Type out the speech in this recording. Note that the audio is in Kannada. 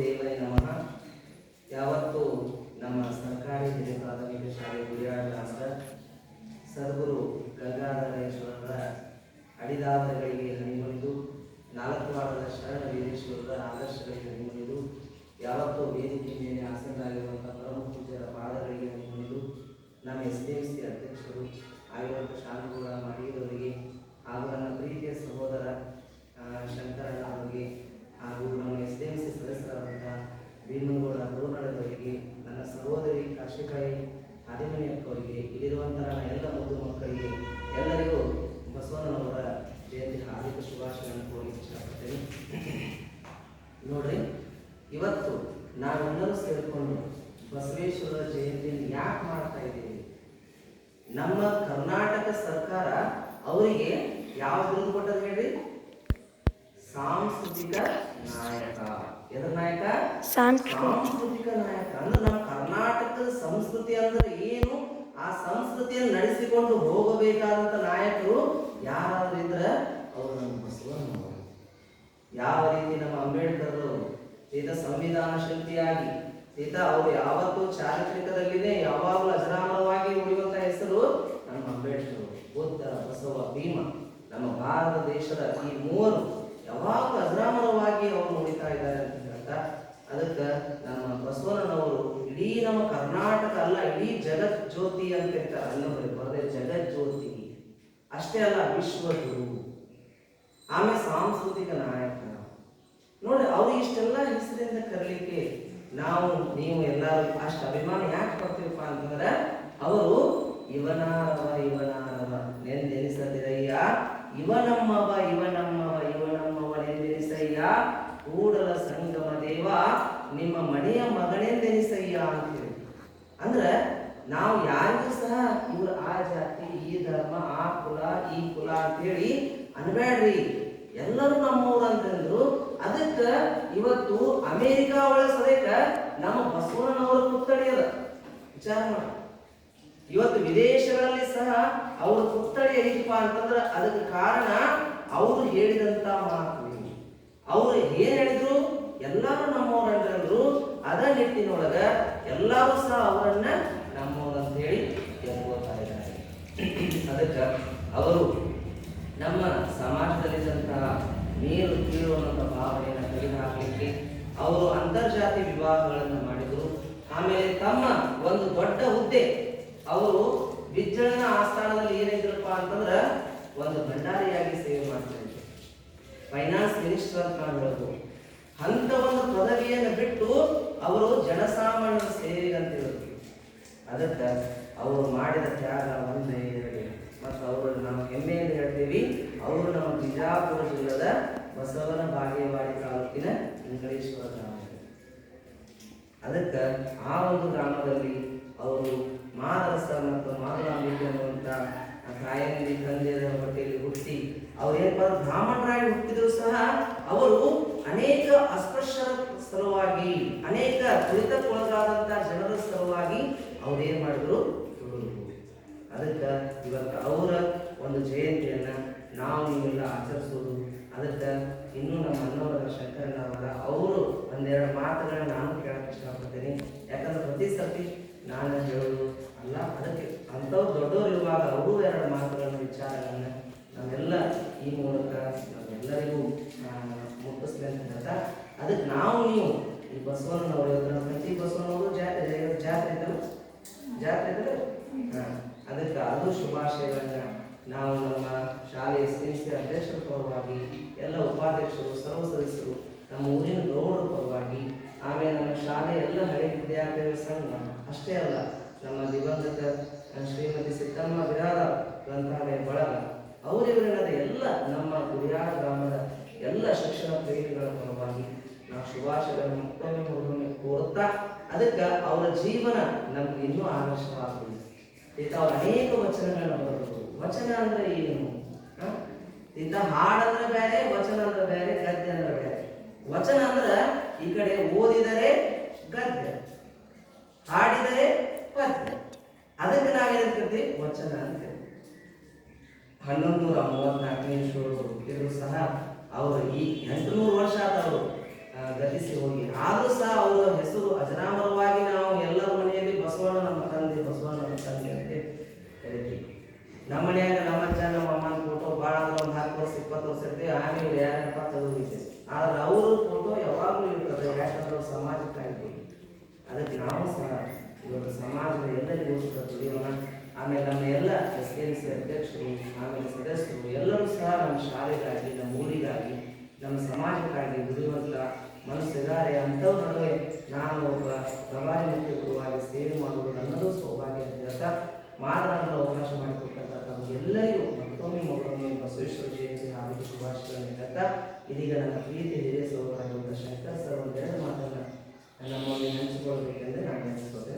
ದೇವರೇ ನಮಃ. ಯಾವತ್ತು ನಮ್ಮ ಸರ್ಕಾರಿ ಹಿರಿಯ ಪ್ರಾಥಮಿಕ ಶಾಲೆ ಗುರಿಯಾಳ ಗ್ರಾಮದ ಸದ್ಗುರು ಗಂಗಾಧರೇಶ್ವರರ ಅಡಿದಾವರಗಳಿಗೆ ಹನಿಮುನಿದು, ನಾಲ್ಕು ವಾರದ ಶರಣ ವೀರೇಶ್ವರರ ಆದರ್ಶಗಳಿಗೆ ಹನಿಮುನಿದು, ಯಾವತ್ತೂ ವೇದಿಕೆ ಮೇಲೆ ಆಸೀನರಾಗಿರುವಂಥ ಪರಮ ಪೂಜ್ಯರ ಪಾದಗಳಿಗೆ ಹನಿಮುನಿದು. ನಮ್ಮ ಎಸ್ ಡಿ ಎಂ ಸಿ ಅಧ್ಯಕ್ಷರು ಆಗಿರುವಂಥ ಶಾಂತಿಗೌಡ ಮಾಡಿದವರಿಗೆ ಹಾಗೂ ನನ್ನ ಪ್ರೀತಿಯ ಸಹೋದರ ಶಂಕರಣ್ಣ ಅವರಿಗೆ ಹಾಗೂ ನಮ್ಮ ಎಸ್ ಡಿ ಎಂ ಸಿ ಸದಸ್ಯರಾದಂಥ ಭೀಮಗೌಡ ನನ್ನ ಸಹೋದರಿ ಕಾಶಿಕಾಯಿ ಆದಿಮನಿ ಅಕ್ಕವರಿಗೆ ಇಲ್ಲಿರುವಂಥ ಎಲ್ಲ ಮುದ್ದು ಮಕ್ಕಳಿಗೆ ಎಲ್ಲರಿಗೂ ಬಸವಣ್ಣನವರ ಜಯಂತಿ ಹಾರ್ದಿಕ ಶುಭಾಶಯಗಳನ್ನು ಕೋರಲಿಕ್ಕೆ ಇಷ್ಟಪಡ್ತೇನೆ ನೋಡ್ರಿ, ಇವತ್ತು ನಾವೆಲ್ಲರೂ ಸೇರಿಕೊಂಡು ಬಸವೇಶ್ವರ ಜಯಂತಿಯನ್ನು ಯಾಕೆ ಮಾಡ್ತಾ ಇದ್ದೀವಿ? ನಮ್ಮ ಕರ್ನಾಟಕ ಸರ್ಕಾರ ಅವರಿಗೆ ಯಾವ ಬಿರುದು ಕೊಟ್ಟದ ಹೇಳ್ರಿ? ಸಾಂಸ್ಕೃತಿಕ ನಾಯಕ. ಎದ್ರ ನಾಯಕ? ಸಾಂಸ್ಕೃತಿಕ. ನಾಯಕ. ಅಂದ್ರೆ ನಮ್ಮ ಕರ್ನಾಟಕದ ಸಂಸ್ಕೃತಿ ಅಂದ್ರೆ ಏನು? ಆ ಸಂಸ್ಕೃತಿಯನ್ನು ನಡೆಸಿಕೊಂಡು ಹೋಗಬೇಕಾದಂತ ನಾಯಕರು ಯಾರಾದ್ರೂ ಇದ್ರೆ ಅವರು ನಮ್ಮ ಯಾವ ರೀತಿ ನಮ್ಮ ಅಂಬೇಡ್ಕರ್ ಅವರು ಸಂವಿಧಾನ ಶಕ್ತಿಯಾಗಿ ಈತ ಅವರು ಯಾವತ್ತೂ ಚಾರಿತ್ರಿಕದಲ್ಲಿದೆ ಯಾವಾಗಲೂ ಅಜರಾಮರವಾಗಿ ಉಳಿಯುವಂತ ಹೆಸರು ನಮ್ಮ ಅಂಬೇಡ್ಕರ್. ಬುದ್ಧ ಬಸವ ಭೀಮ. ನಮ್ಮ ಭಾರತ ದೇಶದ ಈ ಮೂವರು ಯಾವಾಗಲೂ ಅಜರಾಮರವಾಗಿ ಅವರು ನೋಡಿತಾ ಇದ್ದಾರೆ ಅಂತ ಹೇಳ್ತಾ, ಅದಕ್ಕೆ ನಮ್ಮ ಬಸವಣ್ಣನವರು ಇಡೀ ನಮ್ಮ ಕರ್ನಾಟಕ ಅಲ್ಲ, ಇಡೀ ಜಗತ್ ಜ್ಯೋತಿ ಅಂತ ಹೇಳ್ತಾರೆ. ಅನ್ನೋದು ಬರದೆ ಜಗತ್ ಜ್ಯೋತಿ. ಅಷ್ಟೇ ಅಲ್ಲ ವಿಶ್ವಗುರು ಆಮೇಲೆ ಸಾಂಸ್ಕೃತಿಕ ನಾಯಕ. ನೋಡಿ, ಅವ್ರು ಇಷ್ಟೆಲ್ಲ ಹೆಸರಿಂದ ಕರಲಿಕ್ಕೆ ನಾವು, ನೀವು ಎಲ್ಲರೂ ಅಷ್ಟು ಅಭಿಮಾನ ಯಾಕೆ ಪಡ್ತೀವಪ್ಪ ನಿಮ್ಮ ಮನೆಯ ಅಂತ ಹೇಳಿ. ಅಂದ್ರೆ ನಾವು ಯಾರಿಗೂ ಸಹ ಇವ್ರು ಆ ಜಾತಿ, ಈ ಧರ್ಮ, ಆ ಕುಲ, ಈ ಕುಲ ಅಂತೇಳಿ ಅನ್ಬೇಡ್ರಿ ಎಲ್ಲರೂ ನಮ್ಮವ್ರು ಅಂತಂದ್ರು, ಅದಕ್ಕೆ ಇವತ್ತು ಅಮೇರಿಕ ಒಳ ಸದೇಕ ನಮ್ಮ ಬಸವಣ್ಣನವರ ಪುತ್ಥಳಿ ಅದ. ವಿಚಾರ ಮಾಡಿ. ಇವತ್ತು ವಿದೇಶಗಳಲ್ಲಿ ಸಹ ಅವ್ರ ಪುತ್ಥಳಿ ಎಲ್ಲಿಪ್ಪ ಅಂತಂದ್ರೆ ಅದಕ್ಕೆ ಕಾರಣ ಅವರು ಹೇಳಿದಂತ ಮಾತು. ಅವರು ಏನ್ ಹೇಳಿದ್ರು? ಎಲ್ಲರೂ ನಮ್ಮವ್ರಂದ್ರು ಅದ ನಿಟ್ಟಿನೊಳಗ ಎಲ್ಲರೂ ಸಹ ಅವರನ್ನ ನಮ್ಮವ್ರು ಅಂತ ಹೇಳಿ ಹೇಳ್ಕೋತಾ ಇದ್ದಾರೆ. ಅದಕ್ಕೆ ಅವರು ನಮ್ಮ ಸಮಾಜದಲ್ಲಿದ್ದಂತಹ ನೀರು ಕೀಳುವಂಥ ಭಾವನೆಯನ್ನು ತೆಗೆದುಹಾಕಲಿಕ್ಕೆ ಅವರು ಅಂತರ್ಜಾತಿ ವಿವಾಹಗಳನ್ನು ಮಾಡಿದರು. ಆಮೇಲೆ ತಮ್ಮ ಒಂದು ದೊಡ್ಡ ಹುದ್ದೆ, ಅವರು ವಿಜ್ಜಳನ ಆಸ್ಥಾನದಲ್ಲಿ ಏನಿದ್ರಪ್ಪ ಅಂತಂದ್ರೆ ಒಂದು ಭಂಡಾರಿಯಾಗಿ ಸೇವೆ ಮಾಡ್ತಾ ಫೈನಾನ್ಸ್ ಮಿನಿಸ್ಟರ್ ಅಂತ ನಾವು ಹೇಳ್ಬೋದು. ಅಂತ ಒಂದು ಪದವಿಯನ್ನು ಬಿಟ್ಟು ಅವರು ಜನಸಾಮಾನ್ಯರ ಹೇಳಿದ್ರು ಅದಕ್ಕೆ ಅವರು ಮಾಡಿದ ತ್ಯಾಗ ಒಂದೇ ಇರಲಿ. ಮತ್ತು ಅವರು ನಾವು ಹೆಮ್ಮೆಯಿಂದ ಹೇಳ್ತೀವಿ, ಅವರು ನಮ್ಮ ಬಿಜಾಪುರ ಜಿಲ್ಲದ ಬಸವನ ಬಾಗೇವಾಡಿ ತಾಲೂಕಿನ ವೆಂಕಟೇಶ್ವರ ಗ್ರಾಮ ಅದಕ್ಕೆ ಆ ಒಂದು ಗ್ರಾಮದಲ್ಲಿ ಅವರು ಮಾದರಸ ಮತ್ತು ಮಾದರಾಂಬಿಕೆ ಅನ್ನುವಂಥ ತಾಯಂದಿ ತಂದೆಯರ ಹೊಟ್ಟೆಯಲ್ಲಿ ಹುಟ್ಟಿ, ಅವರು ಅಂದ್ರೆ ಬ್ರಾಹ್ಮಣರಾಗಿ ಹುಟ್ಟಿದ್ರು ಸಹ ಅವರು ಅನೇಕ ಅಸ್ಪೃಶ್ಯರ ಸಲುವಾಗಿ ಅನೇಕ ತುಳಿತಕ್ಕೊಳಗಾದಂಥ ಜನರ ಸಲುವಾಗಿ ಅವ್ರೇನ್ ಮಾಡಿದ್ರು? ಅದಕ್ಕೆ ಇವತ್ತು ಅವರ ಒಂದು ಜಯಂತಿಯನ್ನ ನಾವು ನೀವೆಲ್ಲ ಆಚರಿಸೋದು. ಅದಕ್ಕೆ ಇನ್ನೂ ನಮ್ಮ ಅಣ್ಣವರ ಶಂಕರಣ್ಣವರ ಅವರು ಒಂದೆರಡು ಮಾತುಗಳನ್ನ ನಾನು ಕೇಳಕ್ಕೆ ಇಷ್ಟಪಡ್ತೇನೆ. ಯಾಕಂದ್ರೆ ಪ್ರತಿ ಸರ್ತಿ ನಾನು ಹೇಳೋದು ಅಲ್ಲ, ಅದಕ್ಕೆ ಅಂಥವ್ರು ದೊಡ್ಡವರು ಇರುವಾಗ ಅವರು ಎರಡು ಮಾತುಗಳನ್ನು, ವಿಚಾರಗಳನ್ನ ನಾವೆಲ್ಲ ಈ ಮೂಲಕ ನಾವೆಲ್ಲರಿಗೂ ಮುಟ್ಟಿಸ್ಲಿ ಅಂತ ಅದಕ್ಕೆ ನಾವು ನೀವು ಈ ಬಸವಣ್ಣನವರು ನಮ್ಮ ಜಾತ್ರೆ ಜಾತ್ರೆ ಇದ್ದಲ್ಲ ಜಾತ್ರೆ ಇದ್ರೆ ಅದಕ್ಕೆ ಅದು ಶುಭಾಶಯಗಳನ್ನ ನಾವು ನಮ್ಮ ಶಾಲೆಯ ಎಸ್ ಅಧ್ಯಕ್ಷರ ಪರವಾಗಿ, ಎಲ್ಲ ಉಪಾಧ್ಯಕ್ಷರು, ಸರ್ವ ಸದಸ್ಯರು ನಮ್ಮ ಊರಿನ ಗೌಡರ ಪರವಾಗಿ, ಆಮೇಲೆ ನಮ್ಮ ಶಾಲೆಯ ಎಲ್ಲ ಹಳೆ ವಿದ್ಯಾರ್ಥಿಗಳ ಸಂಘ, ಅಷ್ಟೇ ಅಲ್ಲ, ನಮ್ಮ ದಿವಂಗತ ಶ್ರೀಮತಿ ಸಿದ್ದಮ್ಮ ವಿರಾರ ಗ್ರಂಥಾಲಯ ಬಳಗ ಅವರಿವರನ್ನದ ಎಲ್ಲ ನಮ್ಮ ಗುರಿಯಾರ ಗ್ರಾಮದ ಎಲ್ಲ ಶಿಕ್ಷಣ ಪ್ರೇಮಿಗಳ ಪರವಾಗಿ ನಾವು ಶುಭಾಶಯಗಳನ್ನು ಮತ್ತೊಮ್ಮೆ ಕೋರುತ್ತಾ ಅದಕ್ಕೆ ಅವರ ಜೀವನ ನಮ್ಗೆ ಇನ್ನೂ ಆಕರ್ಷಣವಾಗ್ತದೆ ಇಂಥ ಅವ್ರ ಅನೇಕ ವಚನಗಳನ್ನ ಬರೆದರು. ವಚನ ಅಂದ್ರೆ ಏನು? ಇಂಥ ಹಾಡಂದ್ರೆ ಬೇರೆ, ವಚನ ಅಂದ್ರೆ ಬೇರೆ, ಗದ್ಯ ಅಂದ್ರೆ ಬೇರೆ. ವಚನ ಅಂದ್ರೆ ಈ ಕಡೆ ಓದಿದರೆ ಗದ್ಯ, ಹಾಡಿದರೆ ಪದ್ಯ. ಅದಕ್ಕೆ ನಾವೇನಂತೀವಿ ವಚನ ಅಂತ. ಹನ್ನೊಂದು ನೂರ ಮೂವತ್ನಾಲ್ಕನೇ ಇಸ್ವಿಯೊಳಗೆ ಹುಟ್ಟಿದ್ರು ಸಹ ಅವರು ಈ ಎಂಟುನೂರು ವರ್ಷ ಆದ ಅವರು ಆ, ಗತಿಸಿ ಹೋಗಿ ಆದರೂ ಸಹ ಅವರ ಹೆಸರು ಅಜರಾಮರವಾಗಿ ನಾವು ಎಲ್ಲರ ಮನೆಯಲ್ಲಿ ಬಸವಣ್ಣ ನಮ್ಮ ತಂದೆ ಬಸವಣ್ಣ ನಮ್ಮ ತಂದೆ ಅಂತ ಕರಿತೀವಿ ನಮ್ಮ ಮನ್ಯಾಗ ನಮ್ಮ ಅಜ್ಜ ನಮ್ಮ ಅಮ್ಮನ ಫೋಟೋ ಭಾಳ ಅಂದ್ರೆ ಒಂದು ಹತ್ತು ವರ್ಷ ಇಪ್ಪತ್ತು ವರ್ಷ ಇರ್ತೀವಿ ಆಮೇಲೆ ಯಾರಪ್ಪ ತೆಗೆದು ಆದ್ರೆ ಅವ್ರ ಫೋಟೋ ಯಾವಾಗಲೂ ಇರ್ತದೆ ಯಾಕಂದ್ರೆ ಅವ್ರು ಸಮಾಜಕ್ಕಾಗಿ ಅದಕ್ಕೆ ನಾವು ಸಹ ಇವತ್ತು ಸಮಾಜದ ಎಲ್ಲರಿಗೋಸ್ಕರ ದುಡಿಯೋಣ ಆಮೇಲೆ ನಮ್ಮ ಎಲ್ಲ ಎಸ್ ಕೆ ಸಿ ಅಧ್ಯಕ್ಷರು, ಆಮೇಲೆ ಸದಸ್ಯರು ಎಲ್ಲರೂ ಸಹ ನಮ್ಮ ಶಾಲೆಗಾಗಿ, ನಮ್ಮ ಊರಿಗಾಗಿ, ನಮ್ಮ ಸಮಾಜಕ್ಕಾಗಿ ದುಡಿಯುವಂಥ ಮನಸ್ಸಿದ್ದಾರೆ. ಅಂಥವ್ರ ನಡುವೆ ನಾನು ಒಬ್ಬ ಪ್ರಭಾರಿ ಮುಖ್ಯವಾಗಿ ಸೇವೆ ಮಾಡುವುದು ನನ್ನದು ಸೌಭಾಗ್ಯ. ಅಂತ ಹೇಳ್ತಾ ಮಾತನಾಡಲು ಅವಕಾಶ ಮಾಡಿಕೊಟ್ಟಂತ ತಮಗೆಲ್ಲರಿಗೂ ಮತ್ತೊಮ್ಮೆ ಮತ್ತೊಮ್ಮೆ ಬಸವೇಶ್ವರ ಮತ್ತು ಶುಭಾಶಯಗಳನ್ನು ಇದೀಗ ನನ್ನ ಪ್ರೀತಿ ಹಿರಿಯ ಸಹೋದರ ಸಹಿತ ಸರ್ ಒಂದೆರಡು ಮಾತನ್ನು ನಮ್ಮ ಹಂಚಿಕೊಳ್ಳಬೇಕೆಂದು ನಾನು ನೆನೆಸಿಕೊಂಡೆ